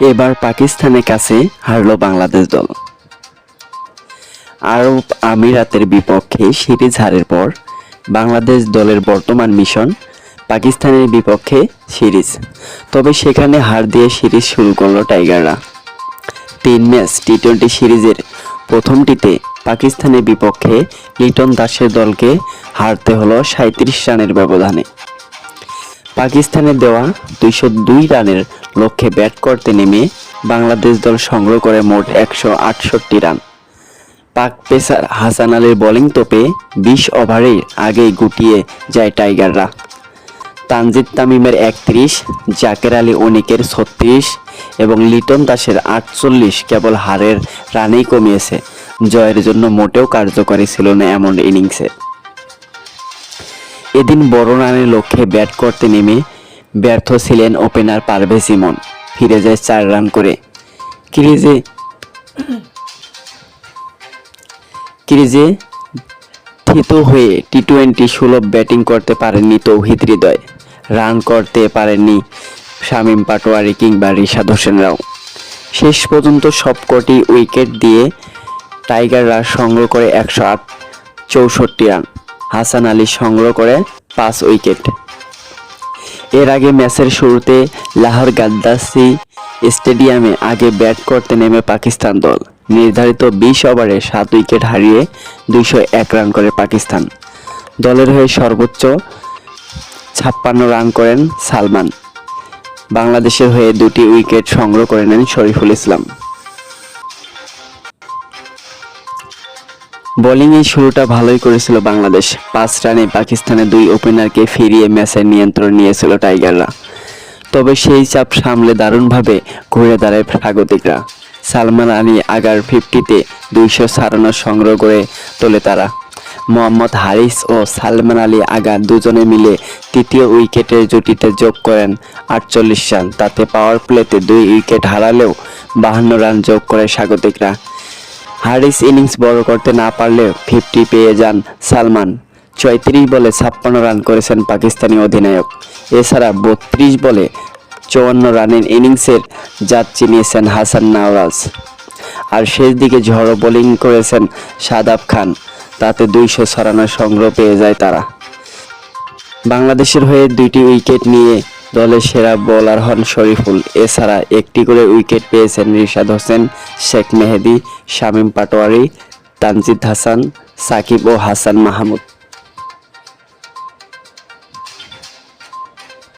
এবার পাকিস্তানের কাছে হারল বাংলাদেশ দল। আরব আমিরাতের বিপক্ষে সিরিজ হারের পর বাংলাদেশ দলের বর্তমান মিশন পাকিস্তানের বিপক্ষে সিরিজ। তবে সেখানে হার দিয়ে সিরিজ শুরু করল টাইগাররা। তিন ম্যাচ টি টোয়েন্টি সিরিজের প্রথমটিতে পাকিস্তানের বিপক্ষে লিটন দাসের দলকে হারতে হলো সাঁত্রিশ রানের ব্যবধানে। পাকিস্তানের দেওয়া দুইশো দুই রানের লক্ষ্যে ব্যাট করতে নেমে বাংলাদেশ দল সংগ্রহ করে মোট একশো আটষট্টি রান। পাক পেসার হাসান আলীর বোলিং তোপে বিশ ওভারের আগেই গুটিয়ে যায় টাইগাররা। তানজিদ তামিমের একত্রিশ, জাকের আলী অনিকের ছত্রিশ এবং লিটন দাসের আটচল্লিশ কেবল হারের রানেই কমিয়েছে। জয়ের জন্য মোটেও কার্যকরী ছিল না এমন ইনিংসে। এদিন বড় রানের লক্ষ্যে ব্যাট করতে নেমে ব্যর্থ ছিলেন ওপেনার পারভেজ ইমন ফিরে যায় চার রান করে। ক্রিজে ক্রিজে থিত হয়ে টি টোয়েন্টি সুলভ ব্যাটিং করতে পারেননি তৌহিদ হৃদয়। রান করতে পারেননি শামীম পাটোয়ারি কিংবা রিশাদ হোসেনরাও শেষ পর্যন্ত সবকটি উইকেট দিয়ে টাইগাররা সংগ্রহ করে একশো আট চৌষট্টি রান। হাসান আলী সংগ্রহ করে পাঁচ উইকেট। এর আগে ম্যাচের শুরুতে লাহোর গাদ্দাসি স্টেডিয়ামে আগে ব্যাট করতে নেমে পাকিস্তান দল। নির্ধারিত বিশ ওভারে সাত উইকেট হারিয়ে দুইশো এক রান করে পাকিস্তান। দলের হয়ে সর্বোচ্চ ছাপ্পান্ন রান করেন সালমান। বাংলাদেশের হয়ে দুটি উইকেট সংগ্রহ করে নেন শরীফুল ইসলাম। বোলিংয়ে শুরুটা ভালোই করেছিল বাংলাদেশ। পাঁচ রানে পাকিস্তানের দুই ওপেনারকে ফিরিয়ে ম্যাচের নিয়ন্ত্রণ নিয়েছিল টাইগাররা। তবে সেই চাপ সামলে দারুণভাবে ঘুরে দাঁড়ায় স্বাগতিকরা। সালমান আলী আগার ফিফটিতে দুইশো ছাড়ানো সংগ্রহ করে তোলে তারা। মোহাম্মদ হারিস ও সালমান আলী আগা দুজনে মিলে তৃতীয় উইকেটের জুটিতে যোগ করেন আটচল্লিশ রান। তাতে পাওয়ার প্লেতে দুই উইকেট হারালেও বাহান্ন রান যোগ করে স্বাগতিকরা। হারিস ইনিংস বড় করতে না পারলেও ফিফটি পেয়ে যান সালমান। ছয়ত্রিশ বলে ছাপ্পান্ন রান করেছেন পাকিস্তানি অধিনায়ক। এছাড়া বত্রিশ বলে চুয়ান্ন রানের ইনিংসের জাত চিনিয়েছেন হাসান নাওরাজ আর শেষ দিকে ঝড়ো বোলিং করেছেন সাদাব খান। তাতে দুইশো ছড়ানোর সংগ্রহ পেয়ে যায় তারা। বাংলাদেশের হয়ে দুইটি উইকেট নিয়ে দলের সেরা বোলার হন শরীফুল। এছাড়া একটি করে উইকেট পেয়েছেন রিশাদ হোসেন, শেখ মেহেদি, শামীম পাটোয়ারি, তানজিদ হাসান, সাকিব ও হাসান মাহমুদ।